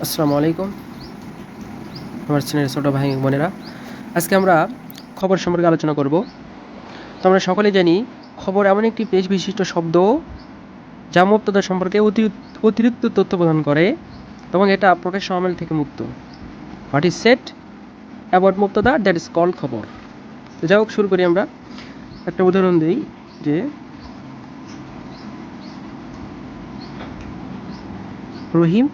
আসসালামু আলাইকুম। আমার চ্যানেলের ছোটো ভাই বোনেরা, আজকে আমরা খবর সম্পর্কে আলোচনা করব। তো আমরা সকলে জানি, খবর এমন একটি পেশ বিশিষ্ট শব্দ যা মুক্ততা সম্পর্কে অতি- অতিরিক্ত তথ্য প্রদান করে এবং এটা প্রকাশ্য আমেল থেকে মুক্ত। হোয়াট ইজ সেট অ্যাবাউট মুক্তদা দ্যাট ইজ কল খবর। তো যাই হোক, শুরু করি আমরা। একটা উদাহরণ দিই যে, রহিম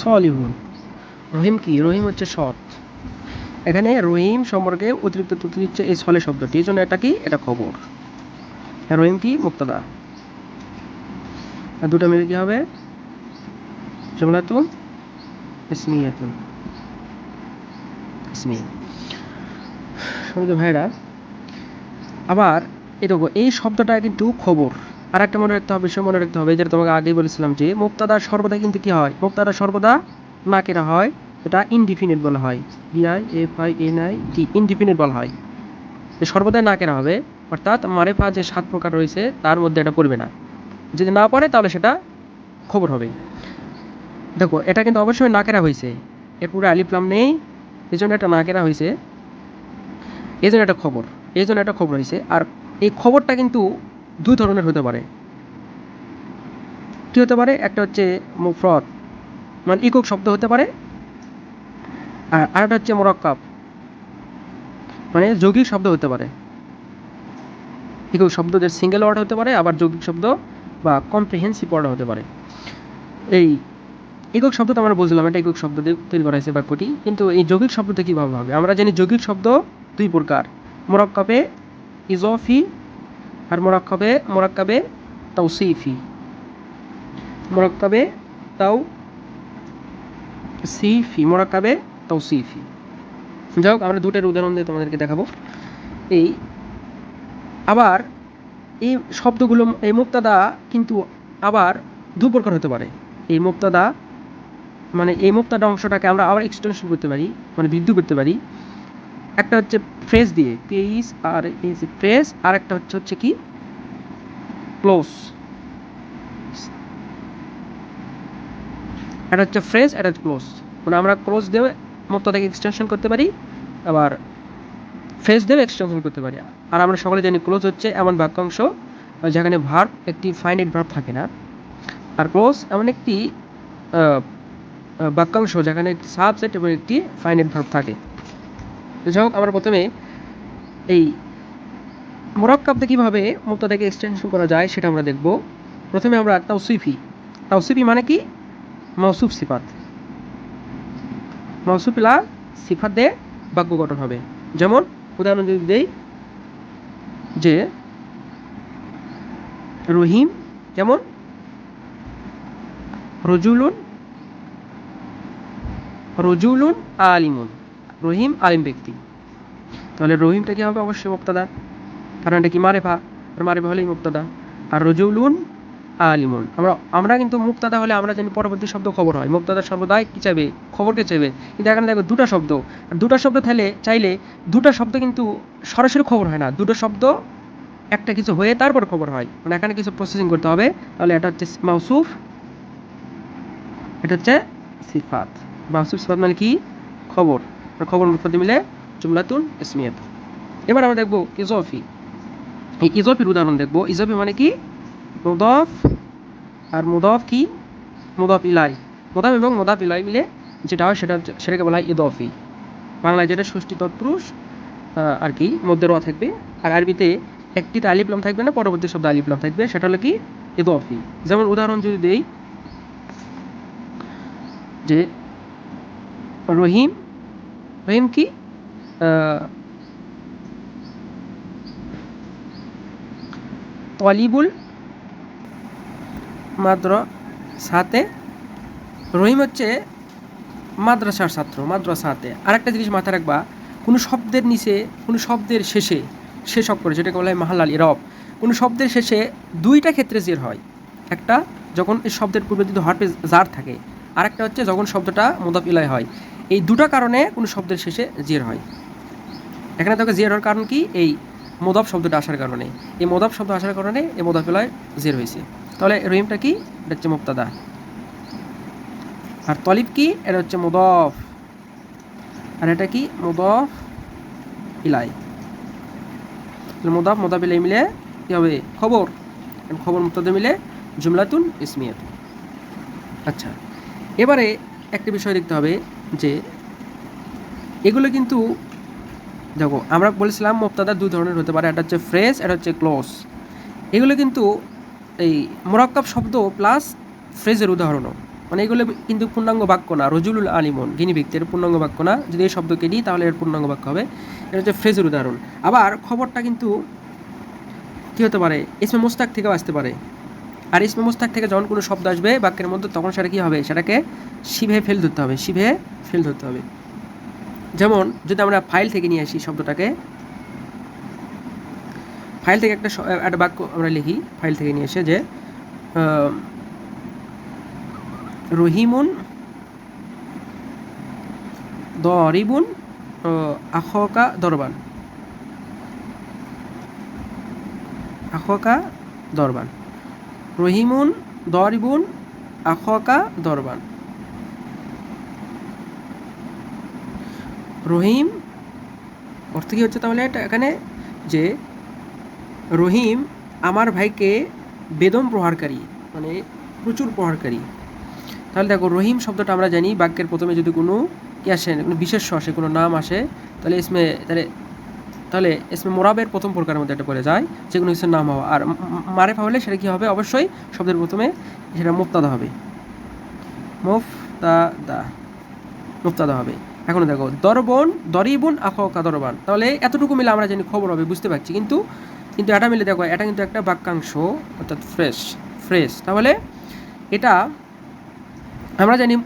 সলিহুন রহিম কি? রহিম হচ্ছে সৎ। এখানে রহিম সম্পর্কে অতিরিক্ত তথ্য দিচ্ছে এই সলে শব্দটি। এই জন্য এটা কি? এটা খবর। হ্যাঁ রহিম কি? মুক্তদা। আর দুটো মিলে কি হবে? জমলাতুন ভাইরা আবার এই দেখো, এই শব্দটা কিন্তু খবর। আর একটা মনে রাখতে হবে বিষয় মনে রাখতে হবে যেটা তোমাকে আগেই বলেছিলাম যে মুক্তাদা সর্বদা কিন্তু কি হয়? মুক্তাদা সর্বদা না কেরা হয়, এটা ইনডিফিনিট বলা হয় B I F I N I T indefinite বলা হয়। যে সর্বদাই না কেনা হবে, অর্থাৎ মারেফা যে সাত প্রকার রয়েছে, তার মধ্যে এটা পড়বে না। যদি না পড়ে, তাহলে সেটা খবর হবে। দেখো, এটা কিন্তু অবশ্যই না কেনা হয়েছে, এর পুরো আলিপ্লাম নেই, এই জন্য এটা না কেনা হয়েছে। এই জন্য একটা খবর, এই জন্য একটা খবর হয়েছে। আর এই খবরটা কিন্তু দুই ধরনের হতে পারে। কী হতে পারে? একটা হচ্ছে মুফরদ মানে ইকক শব্দ হতে পারে। আর আরেকটা হচ্ছে মোরাক্কাব মানে যৌগিক শব্দ হতে পারে। একক শব্দ যে সিঙ্গেল ওয়ার্ড হতে পারে, আবার যৌগিক শব্দ বা কম্প্রিহেন্সিভ ওয়ার্ড হতে পারে। এই একক শব্দ তো আমরা বুঝলাম, এটা একক শব্দ তৈরি করা হয়েছে বাক্যটি। কিন্তু এই যৌগিক শব্দটা কীভাবে হবে? আমরা জানি যৌগিক শব্দ দুই প্রকার। মোরাক্কাবে, ইজফি আর মোরাক্কাবে মোরাক্কাবে তাওসিফি। মোরাক্কাবে তাও সিফি মোরাক্কাবে তাওসিফি। যাই হোক আমরা দুটার উদাহরণ দিয়ে তোমাদেরকে দেখাবো। এই, আবার এই শব্দগুলো, এই মুক্তাদা কিন্তু আবার দু প্রকার হতে পারে। এই মুক্তাদা মানে এই মুক্তাদা অংশটাকে আমরা আবার এক্সটেনশন করতে পারি মানে বৃদ্ধি করতে পারি। একটা হচ্ছে ফ্রেজ দিয়ে পেইস আর ফ্রেজ আর একটা হচ্ছে হচ্ছে কি? ক্লোজ এটা হচ্ছে ফ্রেজ এটা হচ্ছে ক্লোজ মানে আমরা ক্লোজ দিয়ে মুক্তাদাকে এক্সটেনশন করতে পারি, আবার ফ্রেজ দিয়েও এক্সটেনশন করতে পারি। আর আমরা সকলে জানি ক্লোজ হচ্ছে এমন বাক্যাংশ যেখানে ভার্ব একটি ফাইনাইট ভার্ব থাকে না। আর ক্লোজ এমন একটি বাক্যাংশ যেখানে একটি সাবসেট এবং একটি ফাইনাইট ভার্ব থাকে। যাই হোক, আমরা প্রথমে এই মোরাক্কাবতে কীভাবে মুক্তাদাকে এক্সটেনশন করা যায় সেটা আমরা দেখব। প্রথমে আমরা তাওসিফি। তাওসিফি মানে কি? মৌসুফ সিফাত। মৌসুফিলা সিফাত দিয়ে বাক্য গঠন হবে। যেমন, উদাহরণ যদি দেই, যে রহিম যেমন রজুলুন রজুলুন আলিমুন। রহিম আলিম ব্যক্তি। তাহলে রহিমটা কি হবে অবশ্যই মুক্তাদা কারণ এটা কি? মারেফা। মারেফা হলেই মুক্তাদা আর রজুলুন আলিমুন। আমরা আমরা কিন্তু মুক্তাদা হলে আমরা জানি পরবর্তী শব্দ খবর হয়। মুক্তাদা সম্প্রদায় কি চাইবে? খবরকে চাইবে। কিন্তু এখানে দেখো দুটো শব্দ। আর দুটো শব্দ থাকলে চাইলে দুটো শব্দ কিন্তু সরাসরি খবর হয় না। দুটো শব্দ একটা কিছু হয়ে তারপর খবর হয়। মানে এখানে কিছু প্রসেসিং করতে হবে। তাহলে এটা হচ্ছে মাউসুফ। এটা হচ্ছে সিফাত। মাউসুফ সিফাত মানে কি? খবর। খবর মুফাদি মিলে জুমলাতুন ইসমিয়াত। এবার আমরা দেখব ইজফি। এই ইজফির উদাহরণ দেখব। ইজফি মানে কি? মুদফ আর মুদফ কি? মুদফ ইলাই। মুদাফ এবং মুদাফ ইলাই মিলে যেটা হয় সেটা সেটাকে বলা হয় ইদফি বাংলায় যেটা ষষ্ঠী তৎপুরুষ আর কি, মধ্যে র থাকবে। আর আরবিতে একটিতে আলিপ্লাম থাকবে না, পরবর্তী শব্দ আলিপ্লাম থাকবে। সেটা হলো কি? ইদফি যেমন উদাহরণ যদি দেই, যে রহিম রহিম কি তলিবুল মাদ্র সাথে রহিম হচ্ছে মাদ্রাসার ছাত্র মাদ্রাসাতে আরেকটা জিনিস মাথায় রাখবা, কোনো শব্দের নিচে, কোনো শব্দের শেষে, শেষ অক্ষরে যেটাকে বলা হয় মাহালাল ইরব, কোনো শব্দের শেষে দুইটা ক্ষেত্রে জের হয়। একটা, যখন এই শব্দের পূর্বে যদি হরফে জার থাকে, আরেকটা হচ্ছে যখন শব্দটা মোদাফ ইলাই হয়। এই দুটো কারণে কোনো শব্দের শেষে জের হয়। এখানে তোকে জের হওয়ার কারণ কি? এই মোদাফ শব্দটা আসার কারণে। এই মোদাফ শব্দ আসার কারণে এই মোদাফ জের হয়েছে। তাহলে রহিমটা কি? এটা হচ্ছে মুক্তাদা আর তলিব কি? এটা হচ্ছে মুদফ। আর এটা কি? মুদফ ইলাই। মুদাফ মুদাফ ইলাই মিলে কি হবে? খবর। খবর মুক্তাদা মিলে জুমলাতুন ইসমিয়াত আচ্ছা। এবারে একটা বিষয় দেখতে হবে। যে এগুলো কিন্তু দেখো, আমরা বলেছিলাম মুক্তাদা দু ধরনের হতে পারে, একটা হচ্ছে ফ্রেশ এটা হচ্ছে ক্লোজ এগুলো কিন্তু এই মোরাক্কাব শব্দ প্লাস ফ্রেজের উদাহরণও। মানে এগুলো কিন্তু পূর্ণাঙ্গ বাক্য না, রজুলুল আলিমন, গিনি ব্যক্তির পূর্ণাঙ্গ বাক্য না। যদি এই শব্দকে নিই তাহলে এর পূর্ণাঙ্গ বাক্য হবে। এটা হচ্ছে ফ্রেজের উদাহরণ। আবার খবরটা কিন্তু কী হতে পারে? ইসমে মোস্তাক থেকেও আসতে পারে। আর ইসমে মুস্তাক থেকে যখন কোনো শব্দ আসবে, বাক্যের মধ্যে তখন সেটা কী হবে? সেটাকে শিভে ফেল ধরতে হবে, শিভে ফেল ধরতে হবে। যেমন, যদি আমরা ফাইল থেকে নিয়ে আসি শব্দটাকে, ফাইল থেকে একটা একটা বাক্য আমরা লিখি, ফাইল থেকে নিয়ে এসে যে রহিমুন, দরিবুন আখকা, দরবান। আখকা, দরবান। রহিমুন, দরিবুন, আখকা, দরবান। রহিম, অর্থ কী হচ্ছে তাহলে এটা এখানে? যে রহিম আমার ভাইকে বেদম প্রহারকারী মানে প্রচুর প্রহারকারী। তাহলে দেখো, রহিম শব্দটা আমরা জানি, বাক্যের প্রথমে যদি কোনো কি আসে, কোনো বিশেষ্য আসে, কোনো নাম আসে, তাহলে ইসমে, তাহলে তাহলে ইসমে মোরাবের প্রথম প্রকারের মধ্যে এটা পড়ে যায় যে কোনো কিছুর নাম হওয়া। আর মারেফা হলে সেটা কী হবে? অবশ্যই শব্দের প্রথমে সেটা মুক্তাদা হবে। মুফতাদা মুক্তাদা হবে। এখন দেখো, দরবন, দরিবন আখকা দরবান। তাহলে এতটুকু মিলে আমরা জানি খবর হবে, বুঝতে পারছি। কিন্তু কিন্তু এটা মিলে দেখো, এটা কিন্তু একটা বাক্যাংশ, অর্থাৎ ফ্রেশ ফ্রেশ তাহলে এটা আমরা জানি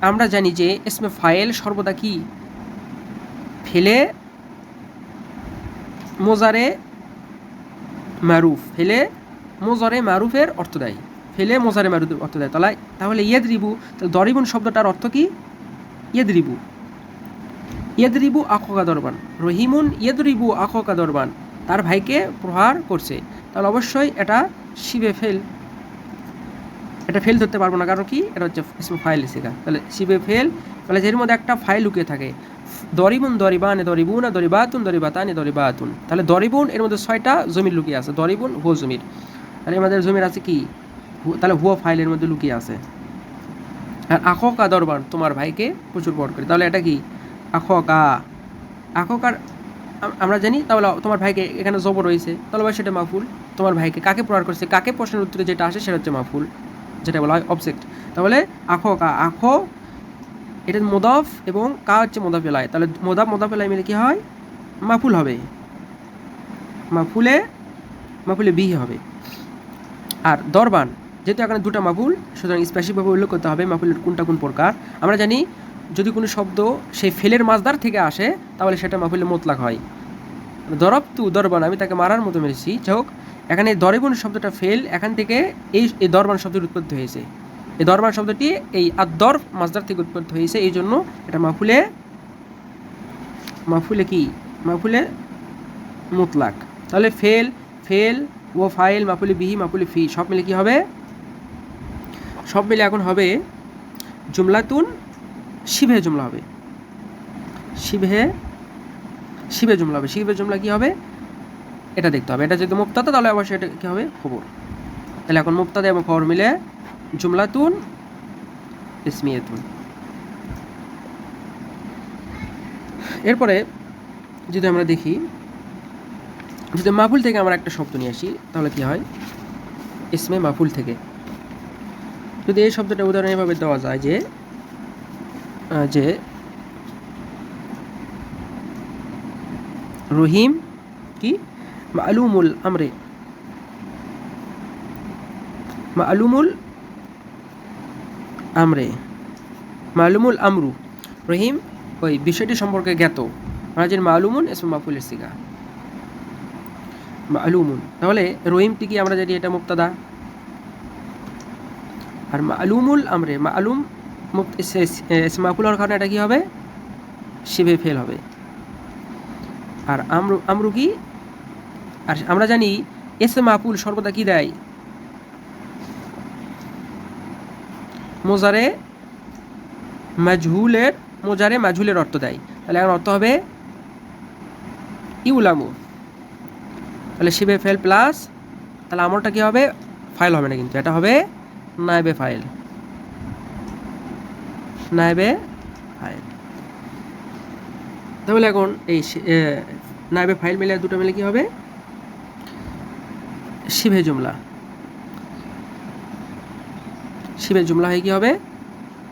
আমরা জানি যে ইসমে ফাইল সর্বদা কি? ফেলে মোজারে মারুফ। ফেলে মোজারে মারুফের অর্থ দেয়। ফেলে মোজারে মারুফের অর্থ দেয়। তাহলে তাহলে ইয়েদ রিবু তাহলে দরিবুন শব্দটার অর্থ কি? ইয়েদ রিবু ইয়েদ রিবু আখকা দরবান। রহিমুন ইয়েদ রিবু আখকা দরবান। তার ভাইকে প্রহার করছে। তাহলে অবশ্যই এটা শিবে ফেল, এটা ফেল ধরতে পারব না। কারণ কি? এটা হচ্ছে ফাইল শেখা তাহলে শিবে ফেল, তাহলে এর মধ্যে একটা ফাইল লুকিয়ে থাকে। দরিবুন দরিবানে দরিবুন দরিবাতুন দরিবাতানে দরিবাতুন। তাহলে দরিবুন এর মধ্যে ছয়টা জমির লুকিয়ে আছে। দরিবুন, হুয়া জমির। তাহলে আমাদের জমির আছে কি? তাহলে হুয়া ফাইলের মধ্যে লুকিয়ে আছে। আর আখকা দরবান তোমার ভাইকে প্রচুর বড় করে। তাহলে এটা কি? আখকা। আখকার আমরা জানি, তাহলে তোমার ভাইকে এখানে জবর রয়েছে। তাহলে ভাই সেটা মাফুল। তোমার ভাইকে কাকে প্রহার করছে? কাকে প্রশ্নের উত্তরে যেটা আসে সেটা হচ্ছে মাফুল। যেটা বলা হয় অবজেক্ট তাহলে আখো কা আখো এটা মোদাফ এবং কা হচ্ছে মোদাফ এলায়। তাহলে মোদাফ মোদাফ এলায় মিলে কী হয়? মাফুল হবে। মাফুলে মাফুলে বিহি হবে। আর দরবান, যেহেতু এখানে দুটো মাফুল, সুতরাং স্পেসিফিকভাবে উল্লেখ করতে হবে মাফুলের কোনটা কোন প্রকার। আমরা জানি যদি কোনো শব্দ সেই ফেলের মাছদার থেকে আসে, তাহলে সেটা মাফুলে মোতলাক হয়। দরব তু দরবান, আমি তাকে মারার মতো মেরেছি। যাই হোক, এখানে দরেবন শব্দটা ফেল, এখান থেকে এই দরবান শব্দের উৎপত্তি হয়েছে। এই দরবার শব্দটি এই আদর মাছদার থেকে উৎপত্তি হয়েছে, এই জন্য এটা মাফুলে মাফুলে কি? মাফুলে মুতলাক। তাহলে ফেল ফেল, ও ফাইল, মাফুলি বিহি, মাফুলি ফি, সব মিলে কি হবে? সব মিলে এখন হবে জুমলাতুন শিভে জুমলা হবে। শিভে শিবে জুমলা হবে। শিবে জুমলা কি হবে? এটা দেখতে হবে। এটা যদি মুক্তাদা তাহলে অবশ্যই এটা কী হবে? খবর। তাহলে এখন মুক্তাদা এবং খবর মিলে জুমলাতুন ইসমিয়াতুন এরপরে যদি আমরা দেখি, যদি মাফুল থেকে আমরা একটা শব্দ নিয়ে আসি, তাহলে কি হয়? ইসমে মাফুল থেকে। যদি এই শব্দটা উদাহরণ এভাবে দেওয়া যায় যে যে রহিম কি? মালুমুল আমরে। মালুমুল আমরে। মালুমুল আমরু। রহিম, ওই বিষয়টি সম্পর্কে জ্ঞাত। আমরা মালুমুন এসম মাফুলের সিগা। মালুমুন। তাহলে রহিমটি কি আমরা জানি এটা মুক্তাদা? আর মালুমুল আমরে, মালুম মুক্ত মাফুল হওয়ার কারণে এটা কি হবে? শিবে ফেল হবে। আর আমরু আমরু কি? আর আমরা জানি এসে মাপুল সর্বদা কি দেয়? মোজারে মাজহুলের মোজারে মাজহুলের অর্থ দেয়। তাহলে এখন অর্থ হবে ইউলামু। তাহলে শিবে ফেল প্লাস, তাহলে আমরটা কী হবে? ফাইল হবে না কিন্তু, এটা হবে নাইবে ফাইল। নাইবে ফাইল। তাহলে এখন এই নাইবে ফাইল মিলে দুটো মিলে কি হবে? শিবে জুমলা। শিবে জুমলা হয়ে কি হবে?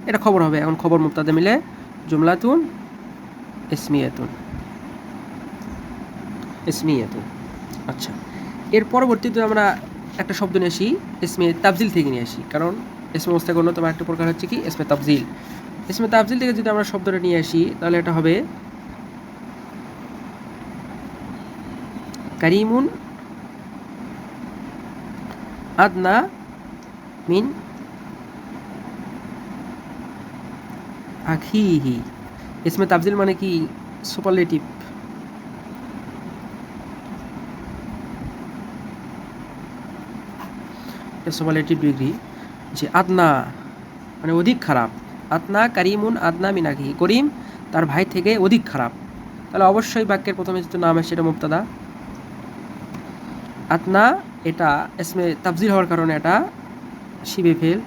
এটা খবর হবে। এখন খবর মুক্তাদে মিলে জুমলাতুন ইসমিয়াতুন। ইসমিয়াতুন। আচ্ছা। এর পরবর্তীতে আমরা একটা শব্দ নিয়ে আসি, ইসমে তাবজিল থেকে নিয়ে আসি। কারণ ইসমে মোস্তাক অন্যতম একটা প্রকার হচ্ছে কি? ইসমে তাবজিল ইসমে তাবজিল থেকে যদি আমরা শব্দটা নিয়ে আসি, তাহলে এটা হবে কারিমুন আদনা মিন আখিহি। ইসমে তাবজিল মানে কি? সুপারলেটিভ সুপারলেটিভ ডিগ্রি যে আদনা মানে অধিক খারাপ। আদনা কারিমুন, আদনা মিনাকি করিম তার ভাই থেকে অধিক খারাপ। তাহলে অবশ্যই বাক্যের প্রথমে যেটা নাম আসে সেটা মুক্তাদা আতনা এটা এসমে তাবজিল হওয়ার কারণে এটা শিবে ফেল।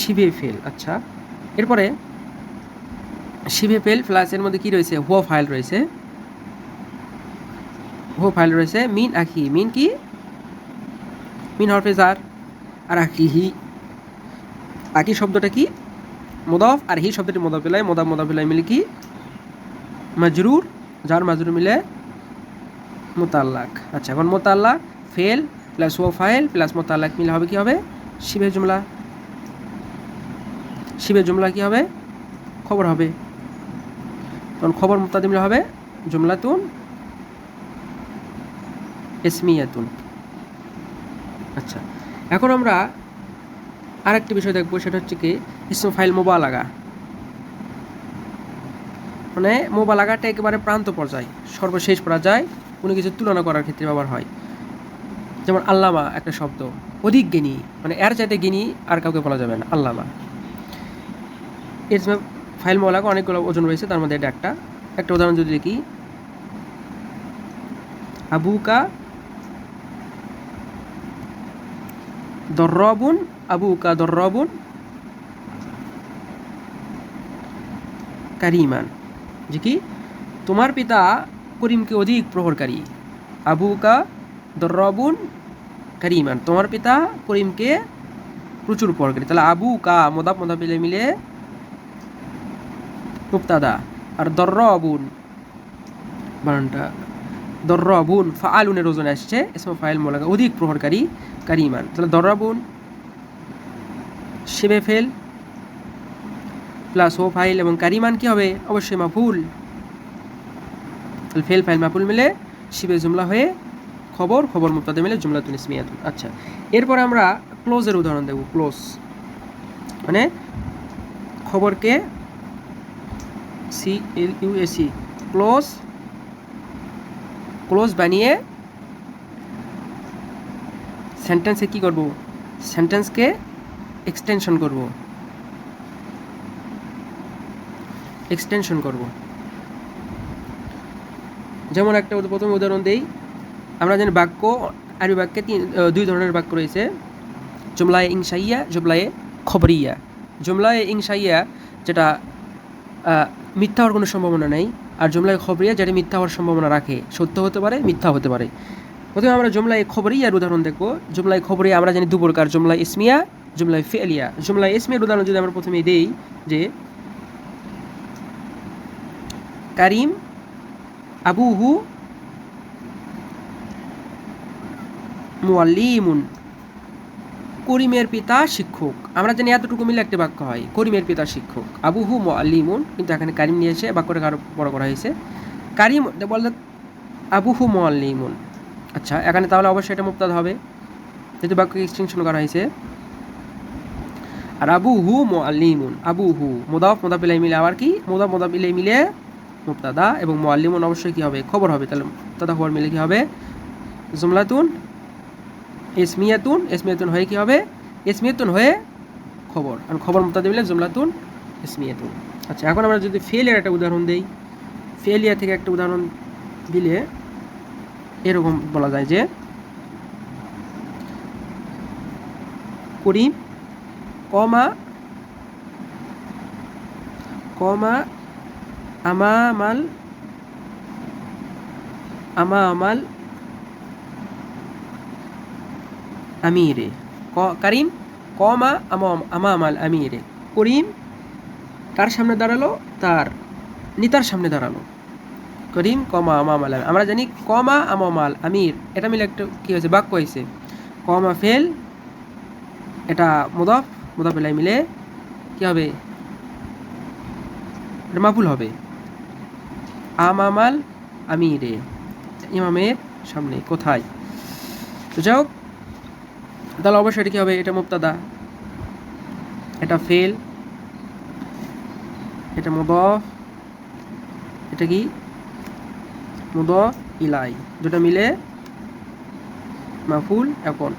শিবে ফেল আচ্ছা। এরপরে ফেল প্লাস এর মধ্যে কি রয়েছে? হো ফাইল রয়েছে। হো ফাইল রয়েছে। মিন আখি মিন কি? মিন হরফে জার। আর আখিহি। আকি শব্দটা কি? মোদাফ। আর হি শব্দটি মোদাফ পেলায় মোদাফ মোদাফ পেলায় মিলে কি? মাজরুর। যার মাজরুর মিলে মোতাল্লাক। আচ্ছা এখন মোতাল্লাক, ফেল প্লাস ও ফাইল প্লাস মোতাল্লাক মিলে হবে কি হবে? শিবে জুমলা। শিবে জুমলা কি হবে? খবর হবে। তখন খবর মুক্তাদি মিলে হবে জুমলাতুন ইসমিয়াতুন। আচ্ছা এখন আমরা আরেকটি বিষয় দেখব, সেটা হচ্ছে কি, ইসম ফাইল মোবালাগা। মানে মোবালাগাটা একেবারে প্রান্ত পর্যায়ে, সর্বশেষ পর্যায়ে, কোনো কিছু তুলনা করার ক্ষেত্রে ব্যবহার হয়। যেমন আল্লামা একটা শব্দ, অধিক জ্ঞানী মানে এর চাইতে জ্ঞানী আর কাউকে বলা যাবে না, আল্লামা। এর সময় ফাইল মোবালাগা অনেকগুলো ওজন রয়েছে, তার মধ্যে এটা একটা। একটা উদাহরণ যদি দেখি। আবুকা দর্রবুন আবুকা দর্রবুন কারিমান। যে কি? তোমার পিতা করিমকে অধিক প্রহরকারী। আবুকা দর্রবুন কারিমান। তোমার পিতা করিমকে প্রচুর প্রহরকারী। তাহলে আবু কা মোদাব মোদাব মিলে মিলে মুক্তাদা আর দর্রবুন, বানানটা, দর্রবুন, ফাআলুনের ওজন আসছে এসমা ফাইল মোলাকা অধিক প্রহরকারী, কারিমান। তাহলে দর্রবুন শিবে ফেল, প্লাস ও ফাইল এবং কারিমান কি হবে? অবশ্যই মাফুল। ফেল, ফাইল, মাফুল মিলে শিবে জুমলা হয়ে খবর খবর মুক্তাদে মিলে জুমলা তুন ইসমিয়াতুন। আচ্ছা এরপর আমরা ক্লোজের উদাহরণ দেব, ক্লোজ। মানে খবরকে C L U A C clause clause বানিয়ে সেন্টেন্সে কি করব? সেন্টেন্সকে এক্সটেনশন করব। এক্সটেনশন করব। যেমন একটা প্রথম উদাহরণ দেই। আমরা জানি বাক্য, আরবি বাক্যে তিন দুই ধরনের বাক্য রয়েছে। জুমলায় ইংসাইয়া জুমলায় খবরিয়া। জুমলায় ইংসাইয়া যেটা মিথ্যা হওয়ার কোনো সম্ভাবনা নেই। আর জুমলায় খবরিয়া যেটা মিথ্যা হওয়ার সম্ভাবনা রাখে, সত্য হতে পারে, মিথ্যা হতে পারে। প্রথমে আমরা জুমলায় খবরিয়ার উদাহরণ দেখব। জুমলায় খবরিয়া আমরা জানি দু প্রকার জুমলায় ইসমিয়া, জুমলায় ফেলিয়া। জুমলায় ইসমিয়ার উদাহরণ যদি আমরা প্রথমে দেই, যে কারিম আবুহু মুআল্লিমুন। করিমের পিতা শিক্ষক। আমরা জানি এতটুকু মিলে একটা বাক্য হয়, করিমের পিতা শিক্ষক। আবুহু মুআল্লিমুন, কিন্তু এখানে কারিম নিয়েছে বাক্যটাকে আরও বড় করা হয়েছে। কারিম বলতে আবুহু মুআল্লিমুন। আচ্ছা এখানে তাহলে অবশ্যই এটা মুক্তাদ হবে। যেহেতু বাক্য এক্সটেনশন করা হয়েছে। আর আবু হু মোয়াল্লিমুন আবু হু মোদাফ মোদাফ ইলাই মিলে আবার কি? মোদাফ মোদাফ ইলাই মিলে মুক্তাদা এবং মোয়াল্লিমুন অবশ্যই কী হবে? খবর হবে। তাহলে মুক্তাদা খবর মিলে কী হবে? জুমলাতুন ইসমিয়াতুন ইসমিয়াতুন হয়ে কি হবে? ইসমিয়াতুন হয়ে খবর। আর খবর মুক্তাদা মিলে জুমলাতুন, ইসমিয়াতুন। আচ্ছা এখন আমরা যদি ফেলিয়ার একটা উদাহরণ দেই। ফেলিয়ার থেকে একটা উদাহরণ দিলে এরকম বলা যায় যে, করিম কমা কমা আমামাল আমামাল আমিরে কারিম কমা আমা আমামাল আমিরে করিম কার সামনে দাঁড়াল, তার নিতার সামনে দাঁড়াল। করিম কমা আমামাল আমির। আমরা জানি কমা আমামাল আমির এটা মিলে একটা কী হয়েছে? বাক্য হয়েছে। কমা ফেল এটা মুদফ মুদফ এলাই মিলে কি হবে? এটা মাফুল হবে। আমামাল আমিরে ইমামের সামনে কোথায়? তো যাই হোক তাহলে অবশ্যই এটা কি হবে? এটা মুক্তাদা এটা ফেল। এটা মুদফ। এটা কি? মুদ ইলাই। দুটো মিলে মাফুল, এখন।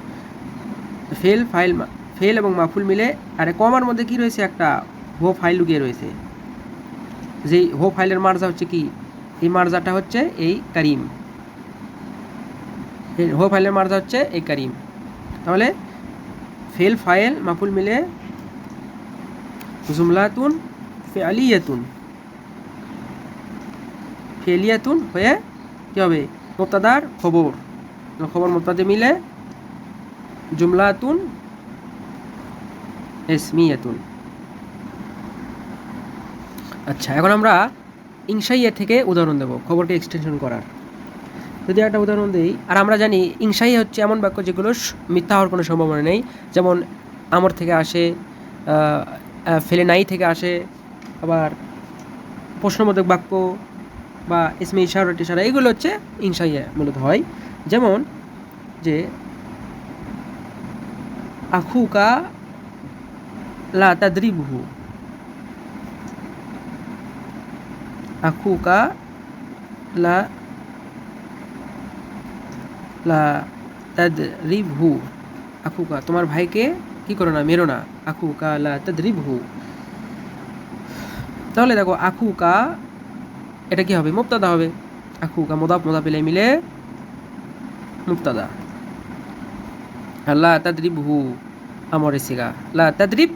ফেল, ফাইল ফেল এবং মাফুল মিলে, আর কমার মধ্যে কি রয়েছে একটা? হো ফাইল লুকিয়ে রয়েছে। যেই হো ফাইলের মার্জা হচ্ছে কি? এই মার্জাটা হচ্ছে এই কারিম। হো ফাইলের মার্জা হচ্ছে এই কারিম। তাহলে ফেল ফাইল মাফুল মিলে জুমলাতুন ফেলিয়াতুন। ফেলিয়াতুন হয়ে কী হবে? মোক্তাদার খবর। খবর মোক্তাদে মিলে জুমলাতুন এসমিয়াতুন। আচ্ছা এখন আমরা ইংসাইয়া থেকে উদাহরণ দেব খবরকে এক্সটেনশন করার। যদি একটা উদাহরণ দিই, আর আমরা জানি ইংসাই হচ্ছে এমন বাক্য যেগুলো মিথ্যা হওয়ার কোনো সম্ভাবনা নেই। যেমন, আমর থেকে আসে ফেলে নাই থেকে আসে। আবার, প্রশ্নবোধক বাক্য বা ইসমে ইশারা টিশারা এগুলো হচ্ছে ইংসাইয়া মূলত হয়। যেমন, যে, আখুকা লা তাদ্রিবহু। আখুকা লা লা তাদরিবহু। আখুকা, তোমার ভাইকে কি করো না, মেরো না। আখুকা লা তাদরিবহু। তাহলে দেখো, আখুকা, এটা কি হবে? মুক্তাদা হবে। আখুকা, মোদাফ মোদাফ এলে মিলে মুক্তাদা লা তাদরিবহু, আমরের সিগা লা তাদরিব,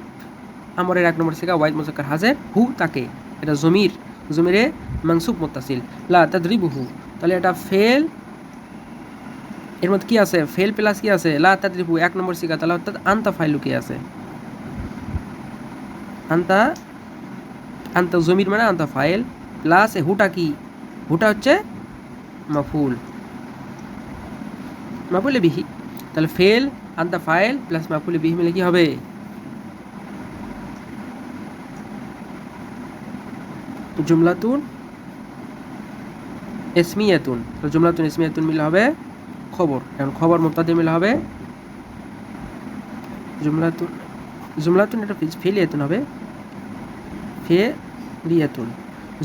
আমরের এক নম্বর সিগা ওয়াইদ মুজাক্কার হাজের হু তাকে। এটা জমির, জমিরে মানসুব মুত্তাসিল লা তাদরিবহু, তাহলে এটা ফেল এর মধ্যে কি আছে? ফেল প্লাস কি আছে? লা তাদরিবহু এক নম্বর সিগা তাহলে অর্থাৎ আন্তা ফাইলু কি আছে? আন্তা আন্তা জমির মানে আন্তা ফাইল। প্লাস হুটা কি? হুটা হচ্ছে মাফুল। মাফুলে বিহি। তাহলে ফেল আন্তা ফাইল প্লাস মাফুলে বিহি মিলে কি হবে? জুমলাতুন, এসমিয়াতুন। জুমলাতুন ইসমিয়াতুন মিলে হবে খবর। এখন খবর মুক্তাদি মিলে হবে জুমলাতুন জুমলাতুন এটা ফেলিয়াতুন হবে। ফে লিয়াতুন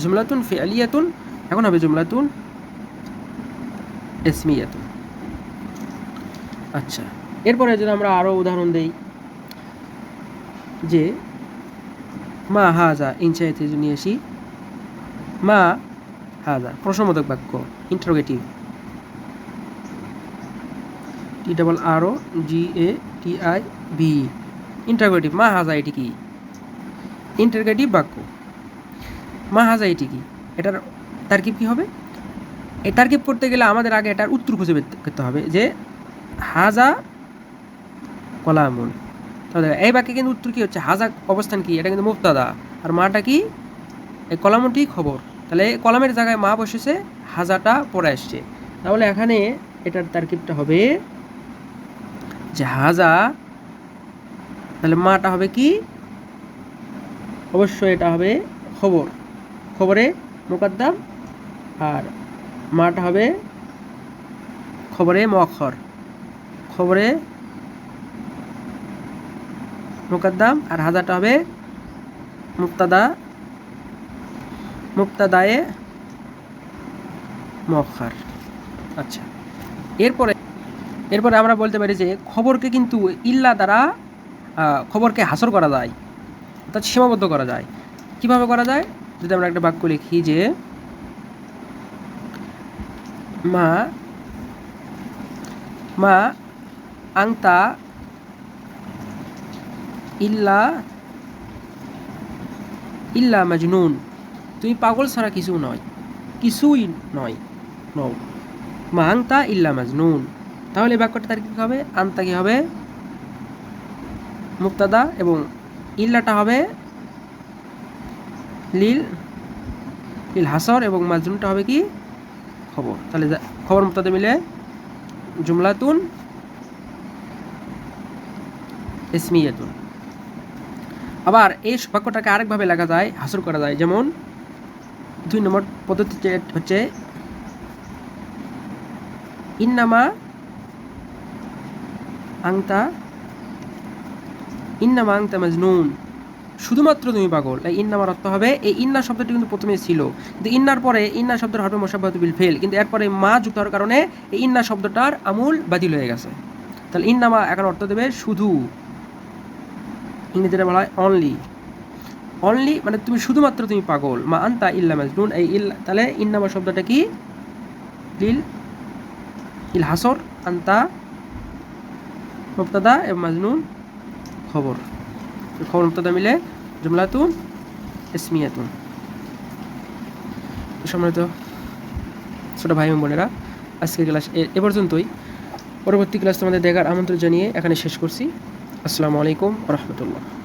জুমলাতুন ফে আলিয়াতুন এখন হবে জুমলাতুন এসমিয়াতুন আচ্ছা এরপরে যদি আমরা আরও উদাহরণ দেই, যে মা হাজা ইনসাইতে নিয়ে আসি। মা হাজা, প্রশ্নবোধক বাক্য interrogative T double O G A T I V interrogative মা হাজা এটি কি? ইন্টারোগেটিভ বাক্য। মা হাজা এটি কি? এটার তারকিব কি হবে? এই তারকিব করতে গেলে আমাদের আগে এটার উত্তর খুঁজে করতে হবে যে হাজা কলামুন তাহলে এই বাক্যে কিন্তু উত্তর কি হচ্ছে? হাজা অবস্থান কি? এটা কিন্তু মুক্তাদা আর মাটা কি? এই কলামটি খবর। তাহলে কলামের জায়গায় মা বসেছে, হাজাটা পরে আসছে। তাহলে এখানে এটার তারকিবটা হবে যে হাজা, তাহলে মাটা হবে কি? অবশ্যই এটা হবে খবর। খবরে মোকদ্দাম, আর মাটা হবে খবরে মখর। খবরে মুকদ্দাম, আর হাজারটা হবে মুক্তাদা মুক্তাদায়ে মখার। আচ্ছা এরপরে এরপরে আমরা বলতে পারি যে খবরকে কিন্তু ইল্লা দ্বারা খবরকে হাসর করা যায়, অর্থাৎ সীমাবদ্ধ করা যায়। কীভাবে করা যায়? যদি আমরা একটা বাক্য লিখি যে, মা মা আংতা ইল্লা ইল্লা মাজনুন। তুমি পাগল ছাড়া কিছু নয়, কিছুই নয়, নও। মা আংতা ইল্লা মাজনুন। তাহলে এই বাক্যটা তার কী হবে? আন্তা কি হবে? মুক্তাদা এবং ইল্লাটা হবে লিল লিল হাসর এবং মাজনুনটা হবে কি? খবর। তাহলে খবর মুক্তাদা মিলে জুমলাতুন ইসমিয়াতুন। আবার এই বাক্যটাকে আরেকভাবে লেখা যায়, হাসর করা যায়, যেমন দুই নম্বর পদ্ধতি হচ্ছে ইন্নামা আংতা, ইন্নামা আংতা মাজনুন। শুধুমাত্র তুমি পাগল। এই ইন্নামার অর্থ হবে, এই ইন্না শব্দটি কিন্তু প্রথমে ছিল। কিন্তু ইন্নার পরে ইন্না শব্দের হরফে মোসাব্বাত বিল ফেল। কিন্তু এরপরে মা যুক্ত হওয়ার কারণে এই ইন্না শব্দটার আমূল বাতিল হয়ে গেছে। তাহলে ইন্নামা এখন অর্থ দেবে শুধু। ইংরেজিতে বলা হয় অনলি অনলি মানে তুমি শুধুমাত্র তুমি পাগল। মা আন্তা ইল্লা মাজনুন। এই ইল্লা তাহলে ইন্নামা শব্দটা কি? লিল ইল হাসর, আন্তা মুক্তাদা এবং মাজনুন খবর। খবর মুক্তাদা মিলে জুমলাতুন, ইসমিয়াতুন। সম্মানিত ছোট ভাই বোনেরা, আজকের ক্লাস এ পর্যন্তই। পরবর্তী ক্লাস তোমাদের দেখার আমন্ত্রণ জানিয়ে এখানে শেষ করছি। আসসালামু আলাইকুম রহমতুল্লাহ।